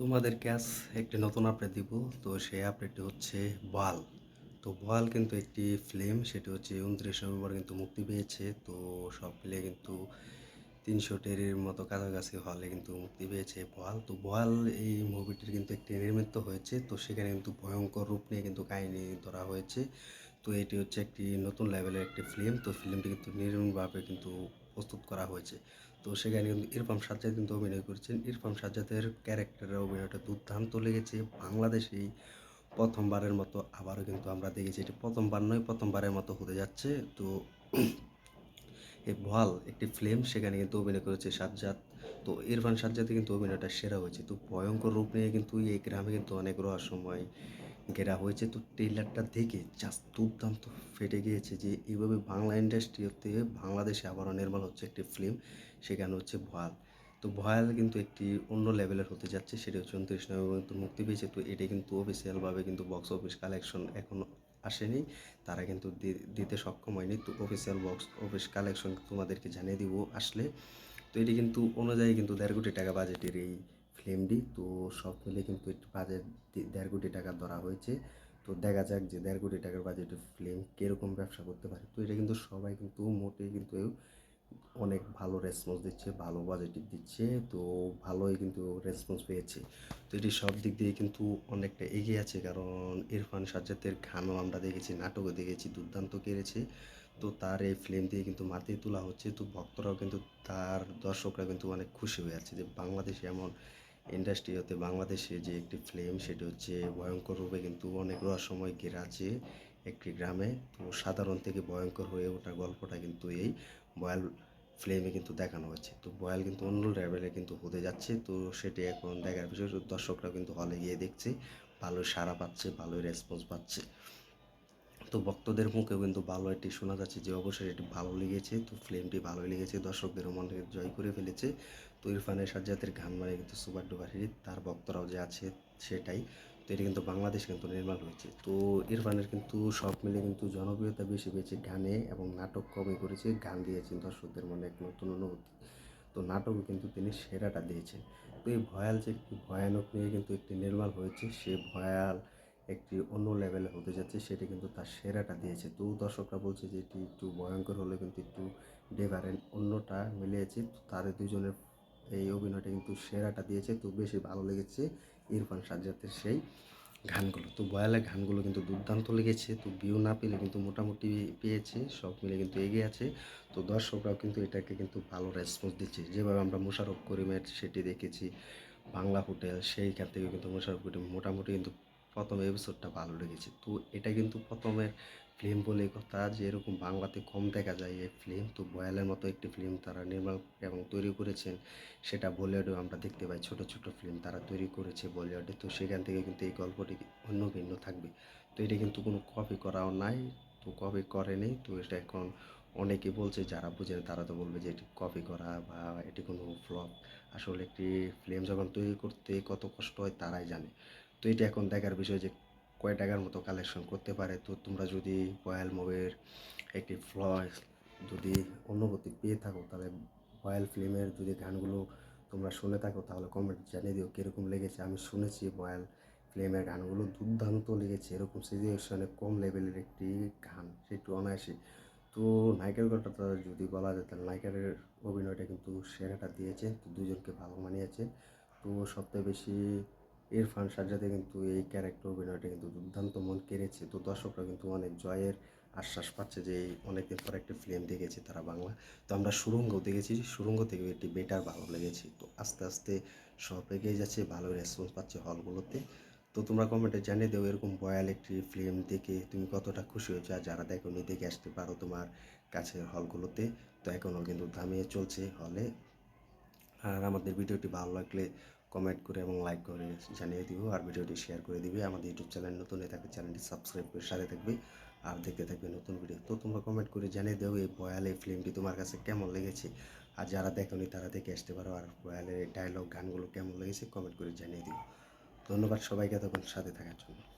তোমাদেরকে আজ একটি নতুন আপডেট দিব। তো সেই আপডেটটি হচ্ছে বল তো বল কিন্তু একটি ফিল্ম সেটি হচ্ছে উনত্রিশ নভেম্বর কিন্তু মুক্তি পেয়েছে। তো সব মিলিয়ে কিন্তু তিনশো টেরির মতো কাছাকাছি হলে কিন্তু মুক্তি পেয়েছে বল তো বল এই মুভিটির কিন্তু একটি নির্মিত হয়েছে। তো সেখানে কিন্তু ভয়ঙ্কর রূপ নিয়ে কিন্তু কাহিনী ধরা হয়েছে। তো এটি হচ্ছে একটি নতুন লেভেলের একটি ফিল্ম তো ফিল্মটি কিন্তু নির্মমভাবে কিন্তু প্রস্তুত করা হয়েছে। তো সেখানে কিন্তু ইরফান সাজ্জাদ কিন্তু অভিনয় করেছেন। ইরফান সাজ্জাদের ক্যারেক্টারের অভিনয়টা দুর্দান্ত লেগেছে। বাংলাদেশেই প্রথমবারের মতো আবারও কিন্তু আমরা দেখেছি। এটি প্রথমবার নয়, প্রথমবারের মতো হতে যাচ্ছে। তো এই ভল একটি ফিল্ম সেখানে কিন্তু অভিনয় করেছে সাজ্জাদ। তো ইরফান সাজ্জাদে কিন্তু অভিনয়টা সেরা হয়েছে। তো ভয়ঙ্কর রূপ নিয়ে কিন্তু এই গ্রামে কিন্তু অনেক রহস্যময় ঘেরা হয়েছে। তো ট্রেলারটা দেখে জাস্ট দুর্দান্ত ফেটে গিয়েছে যে এইভাবে বাংলা ইন্ডাস্ট্রিতে বাংলাদেশে আবারও নির্মাণ হচ্ছে একটি ফিল্ম সেখানে হচ্ছে ভয়াল। তো ভয়াল কিন্তু একটি অন্য লেভেলের হতে যাচ্ছে, সেটা হচ্ছে উনত্রিশ নভেম্বর কিন্তু মুক্তি পেয়েছে। তো এটা কিন্তু অফিসিয়ালভাবে কিন্তু বক্স অফিস কালেকশন এখন আসেনি, তারা কিন্তু দিতে সক্ষম হয়নি। তো অফিসিয়াল বক্স অফিস কালেকশন তোমাদেরকে জানিয়ে দিব আসলে। তো এটি কিন্তু অনুযায়ী কিন্তু দেড় কোটি টাকা বাজেটের এই ফিল্মটি তো সব মিলে কিন্তু একটি বাজেট দেড় কোটি টাকা ধরা হয়েছে। তো দেখা যাক যে দেড় কোটি টাকার বাজেটের ফিল্ম কীরকম ব্যবসা করতে পারে। তো এটা কিন্তু সবাই কিন্তু মোটেই কিন্তু অনেক ভালো রেসপন্স দিচ্ছে, ভালো পজিটিভ দিচ্ছে, তো ভালোই কিন্তু রেসপন্স পেয়েছে। তো এটি সব দিক দিয়ে কিন্তু অনেকটা এগিয়ে আছে, কারণ ইরফান সাজ্জাদের গানও আমরা দেখেছি, নাটকও দেখেছি, দুর্দান্ত কেড়েছে। তো তার এই ফিল্ম দিয়ে কিন্তু মাতিয়ে তোলা হচ্ছে। তো ভক্তরাও কিন্তু, তার দর্শকরা কিন্তু অনেক খুশি হয়ে আছে যে বাংলাদেশে এমন ইন্ডাস্ট্রি হতে বাংলাদেশে যে একটি ফিল্ম সেটি হচ্ছে ভয়ঙ্কর রূপে কিন্তু অনেক রহস্যময় ঘেরা আছে একটি গ্রামে। তো সাধারণ থেকে ভয়ঙ্কর হয়ে ওঠার গল্পটা কিন্তু এই বয়াল ফিল্মে কিন্তু দেখানো হচ্ছে। তো বয়াল কিন্তু অন্য লেভেলে কিন্তু হতে যাচ্ছে। তো সেটি এখন দেখার বিষয়। দর্শকরা কিন্তু হলে গিয়ে দেখছে। ভালোই সাড়া পাচ্ছে, ভালোই রেসপন্স পাচ্ছে। তো ভক্তদের মুখেও কিন্তু ভালো একটি শোনা যাচ্ছে যে অবশ্যই এটি ভালো লেগেছে। তো ফিল্মটি ভালোই লেগেছে দর্শকদের মনে জয় করে ফেলেছে। তো ইরফানের সাজ্জাতের গান মানে কিন্তু সুপার ডুপার হিট, তার ভক্তরাও যে আছে সেটাই। তো এটি কিন্তু বাংলাদেশ কিন্তু নির্মাণ হয়েছে। তো ইরফানের কিন্তু সব মিলে কিন্তু জনপ্রিয়তা বেশি পেয়েছে গানে এবং নাটক কমে করেছে, গান দিয়েছেন দর্শকদের মনে এক নতুন অনুভূতি। তো নাটকও কিন্তু তিনি সেরাটা দিয়েছেন। তো এই ভয়াল যে একটি ভয়ানক নিয়ে কিন্তু একটি নির্মাণ হয়েছে, সে ভয়াল একটি অন্য লেভেলে হতে যাচ্ছে, সেটি কিন্তু তার সেরাটা দিয়েছে। তো দর্শকরা বলছে যে এটি একটু ভয়ঙ্কর হলে কিন্তু একটু ডিফারেন্ট অন্যটা মিলিয়েছে। তাদের দুজনের এই অভিনয়টা কিন্তু সেরাটা দিয়েছে। তো বেশি ভালো লেগেছে ইরফান সাজ্জাতের সেই গানগুলো। তো বয়ালের গানগুলো কিন্তু দুর্দান্ত লেগেছে। তো ভিউ না পেলে কিন্তু মোটামুটি পেয়েছে, সব মিলে কিন্তু এগিয়ে আছে। তো দর্শকরাও কিন্তু এটাকে কিন্তু ভালো রেসপন্স দিচ্ছে। যেভাবে আমরা মোশারফ করিমের সেটি দেখেছি, বাংলা হোটেল সেইখান থেকে কিন্তু মোশারফ করিম মোটামুটি কিন্তু প্রথম এপিসোডটা ভালো লেগেছে। তো এটা কিন্তু প্রথমের ফিল্ম বলে কথা যে, এরকম বাংলাতে কম দেখা যায় এই ফিল্ম তো বয়ালের মতো একটি ফিল্ম তারা নির্মাণ এবং তৈরি করেছেন, সেটা বলিউডেও আমরা দেখতে পাই। ছোট ছোট ফিল্ম তারা তৈরি করেছে বলিউডে তো সেখান থেকে কিন্তু এই গল্পটি অন্য ভিন্ন থাকবে। তো এটা কিন্তু কোনো কপি করাও নাই, তো কপি করেনি তো এটা এখন অনেকে বলছে, যারা বুঝেন তারা তো বলবে যে, এটি কপি করা বা এটি কোনো ফ্লপ আসলে একটি ফিল্ম যখন তৈরি করতে কত কষ্ট হয় তারাই জানে। তো এটা এখন দেখার বিষয় যে কয় টাকার মতো কালেকশন করতে পারে। তো তোমরা যদি রয়্যাল মুভির একটি ফ্লস যদি অনুভূতি পেয়ে থাকো, তাহলে রয়্যাল ফিল্মের যদি গানগুলো তোমরা শুনে থাকো, তাহলে কমেন্ট জানিয়ে দিও কীরকম লেগেছে। আমি শুনেছি রয়্যাল ফিল্মের গানগুলো দুর্দান্ত লেগেছে, এরকম সিচুয়েশনে কম লেভেলের একটি গান সেটু অনায়াসে। তো নায়িকার কথাটা যদি বলা যায়, তাহলে নায়িকার অভিনয়টা কিন্তু সেরাটা দিয়েছে, তো দুজনকে ভালো মানিয়েছে। তো সবথেকে বেশি ইরফান সাজ্জাদে কিন্তু এই ক্যারেক্টার অভিনয়টা কিন্তু দুর্দান্ত মন কেড়েছে। তো দর্শকরা কিন্তু অনেক জয়ের আশ্বাস পাচ্ছে যে অনেকদিন পর একটা ফিল্ম দেখেছে তারা বাংলা। তো আমরা সুরঙ্গ দেখেছি, সুরঙ্গ থেকে এটি বেটার ভালো লেগেছে। তো আস্তে আস্তে সব এগিয়ে যাচ্ছে, ভালো রেসপন্স পাচ্ছে হলগুলোতে। তো তোমরা কমেন্টে জানিয়ে দেও এরকম বয়াল একটি ফিল্ম দেখে তুমি কতটা খুশি হয়েছো আর যারা দেখো নি, দেখে আসতে পারো তোমার কাছের হলগুলোতে। তো এখনও কিন্তু দামিয়ে চলছে হলে। আর আমাদের ভিডিওটি ভালো লাগলে কমেন্ট করে এবং লাইক করে জানিয়ে দিব আর ভিডিওটি শেয়ার করে দিবে। আমাদের ইউটিউব চ্যানেল নতুন হয়ে থাকে চ্যানেলটি সাবস্ক্রাইব করে সাথে থাকবে আর দেখতে থাকবে নতুন ভিডিও তো তোমরা কমেন্ট করে জানিয়ে দেবো এই বয়াল এই ফিল্মটি তোমার কাছে কেমন লেগেছে? আর যারা দেখোনি তারা দেখে আসতে পারো আর বয়ালের ডায়লগ গানগুলো কেমন লেগেছে কমেন্ট করে জানিয়ে দিও। ধন্যবাদ সবাইকে তখন সাথে থাকার জন্য।